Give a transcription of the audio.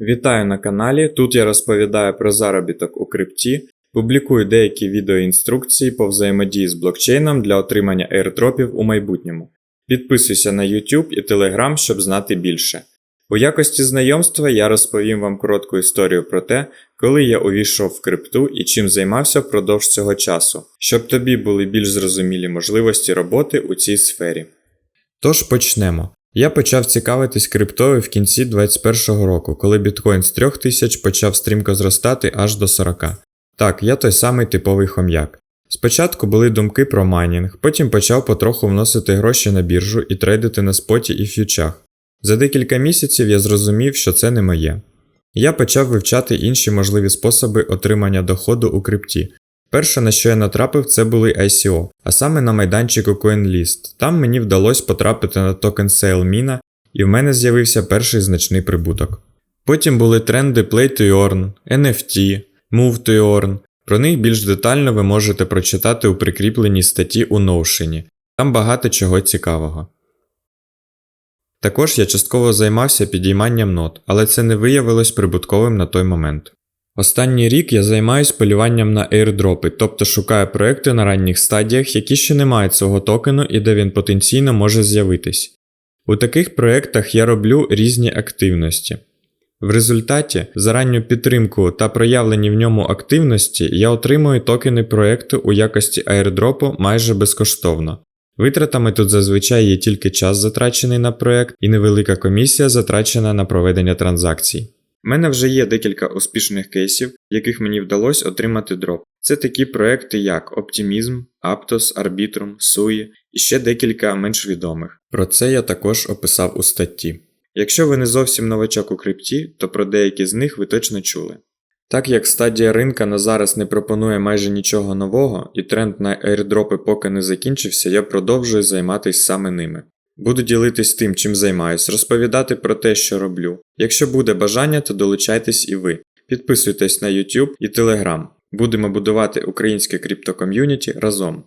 Вітаю на каналі. Тут я розповідаю про заробіток у крипті, публікую деякі відеоінструкції по взаємодії з блокчейном для отримання airdropів у майбутньому. Підписуйся на YouTube і Telegram, щоб знати більше. У якості знайомства я розповім вам коротку історію про те, коли я увійшов в крипту і чим займався впродовж цього часу, щоб тобі були більш зрозумілі можливості роботи у цій сфері. Тож почнемо. Я почав цікавитись криптою в кінці 2021 року, коли біткоін з 3000 почав стрімко зростати аж до 40. Так, я той самий типовий хом'як. Спочатку були думки про майнінг, потім почав потроху вносити гроші на біржу і трейдити на споті і ф'ючах. За декілька місяців я зрозумів, що це не моє. Я почав вивчати інші можливі способи отримання доходу у крипті. Перше, на що я натрапив, це були ICO, а саме на майданчику CoinList. Там мені вдалося потрапити на токен SailMina, і в мене з'явився перший значний прибуток. Потім були тренди Play to Earn, NFT, Move to Earn. Про них більш детально ви можете прочитати у прикріпленій статті у Notion. Там багато чого цікавого. Також я частково займався підійманням нот, але це не виявилось прибутковим на той момент. Останній рік я займаюсь полюванням на airdropи, тобто шукаю проекти на ранніх стадіях, які ще не мають свого токену і де він потенційно може з'явитись. У таких проєктах я роблю різні активності. В результаті за ранню підтримку та проявлені в ньому активності я отримую токени проєкту у якості airdropу майже безкоштовно. Витратами тут зазвичай є тільки час затрачений на проєкт і невелика комісія затрачена на проведення транзакцій. У мене вже є декілька успішних кейсів, яких мені вдалося отримати дроп. Це такі проекти, як Optimism, Aptos, Arbitrum, Sui і ще декілька менш відомих. Про це я також описав у статті. Якщо ви не зовсім новачок у крипті, то про деякі з них ви точно чули. Так як стадія ринка на зараз не пропонує майже нічого нового, і тренд на аірдропи поки не закінчився, я продовжую займатися саме ними. Буду ділитись тим, чим займаюсь, розповідати про те, що роблю. Якщо буде бажання, то долучайтесь і ви. Підписуйтесь на YouTube і Telegram. Будемо будувати українське криптоком'юніті разом.